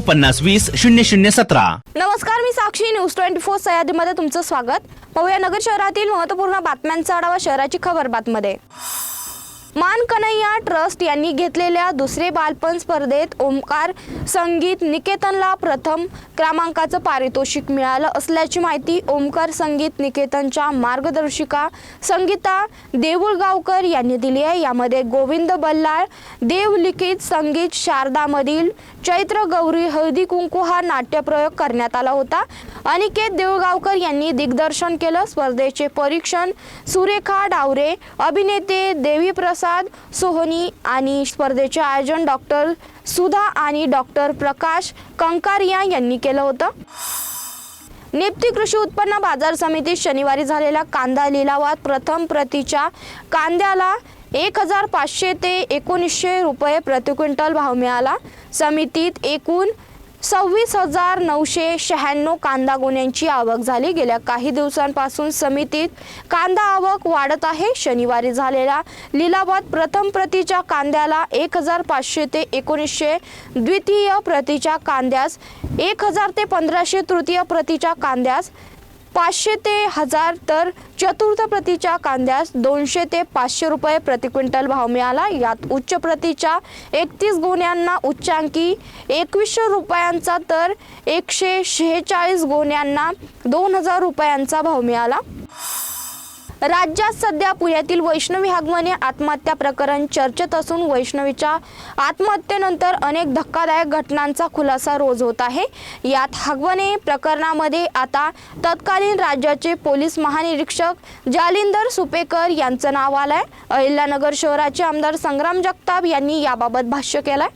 पन्नास वीस शून्य शून्य सतरा. नमस्कार मी साक्षी. न्यूज ट्वेंटी फोर सह्याद्रीमध्ये तुमचं स्वागत. पवया नगर शहरातील महत्त्वपूर्ण बातम्यांचा आढावा शहराची खबर बातमध्ये. मान कन्हैया ट्रस्ट यांनी घेतलेल्या दुसरे बालपण स्पर्धेत ओमकार संगीत निकेतनला प्रथम क्रमांकाचं पारितोषिक मिळालं असल्याची माहिती ओमकार संगीत निकेतनच्या मार्गदर्शिका संगीता देऊळगावकर यांनी दिली आहे. यामध्ये गोविंद बल्लाळ देवलिखित संगीत शारदामधील चैत्र गौरी हळदी कुंकू हा नाट्यप्रयोग करण्यात आला होता. अनिकेत देऊळगावकर यांनी दिग्दर्शन केलं. स्पर्धेचे परीक्षण सुरेखा डावरे अभिनेते देवी प्रसाद सोहनी आणि स्पर्धेचे आयोजन डॉक्टर सुधा आणि डॉक्टर प्रकाश कंकारिया यांनी केलं होतं. निप्ती कृषी उत्पन्न बाजार समितीत शनिवारी झालेल्या कांदा लिलावात प्रथम प्रतीच्या कांद्याला एक हजार पाचशे ते एकोणीसशे रुपये प्रति क्विंटल भाव मिळाला. समितीत एकूण सव्वीस हजार नऊशे शहाण्णव कांदा गोण्यांची आवक झाली. गेल्या काही दिवसांपासून समितीत कांदा आवक वाढत आहे. शनिवारी झालेल्या लिलावात प्रथम प्रतीच्या कांद्याला एक हजार पाचशे ते एकोणीसशे द्वितीय प्रतीच्या कांद्यास एक हजार ते पंधराशे तृतीय प्रतीच्या कांद्यास पाचशे ते हजार तर चतुर्थ प्रतीच्या कांद्यास दोनशे ते पाचशे रुपये प्रति क्विंटल भाव मिळाला. यात उच्च प्रतीच्या एकतीस गोण्यांना उच्चांकी एकवीसशे रुपयांचा तर एकशे शेहेचाळीस गोण्यांना दोन हजार रुपयांचा भाव मिळाला. राज्यात सध्या पुण्यातील वैष्णवी हागमने आत्महत्या प्रकरण चर्चेत असून वैष्णवीच्या आत्महत्येनंतर अनेक धक्कादायक घटनांचा खुलासा रोज होत आहे. यात हागवणे प्रकरणामध्ये आता तत्कालीन राज्याचे पोलीस महानिरीक्षक जालिंदर सुपेकर यांचं नाव आलंय. अहिल्यानगर शहराचे आमदार संग्राम जगताप यांनी याबाबत भाष्य केलंय.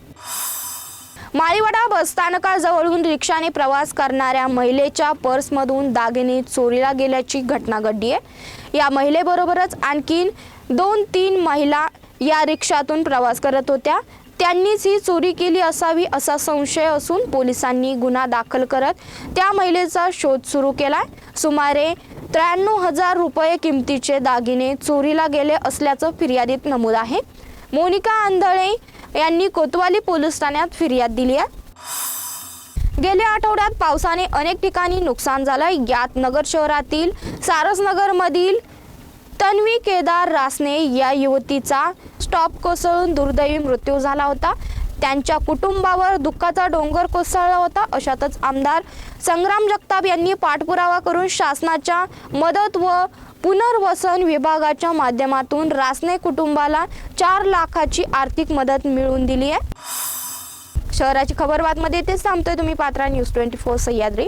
माळीवाडा बसस्थानकाजवळून रिक्षाने प्रवास करणाऱ्या महिलेच्या पर्समधून दागिने चोरीला गेल्याची घटना घडली आहे. या महिलेबरोबरच आणखीन दोन तीन महिला या रिक्षातून प्रवास करत होत्या. त्यांनीच ही चोरी केली असावी असा संशय असून पोलिसांनी गुन्हा दाखल करत त्या महिलेचा शोध सुरू केला सुमारे त्र्याण्णव हजार रुपये किमतीचे दागिने चोरीला गेले असल्याचं फिर्यादीत नमूद आहे. मोनिका आंधळे यांनी कोतवाली पोलीस ठाण्यात फिर्याद दिली आहे. गेल्या आठवड्यात पावसाने अनेक ठिकाणी नुकसान झालं यात नगर शहरातील सारसनगरमधील तन्वी केदार रासने या युवतीचा स्टॉप कोसळून दुर्दैवी मृत्यू झाला होता. त्यांच्या कुटुंबावर दुःखाचा डोंगर कोसळला होता. अशातच आमदार संग्राम जगताप यांनी पाठपुरावा करून शासनाच्या मदत व पुनर्वसन विभागाच्या माध्यमातून रासने कुटुंबाला चार लाखाची आर्थिक मदत मिळवून दिली आहे. शहराची खबर बातमध्ये तेच थांबतोय. तुम्ही पात्रा न्यूज ट्वेंटी फोर सह्याद्री.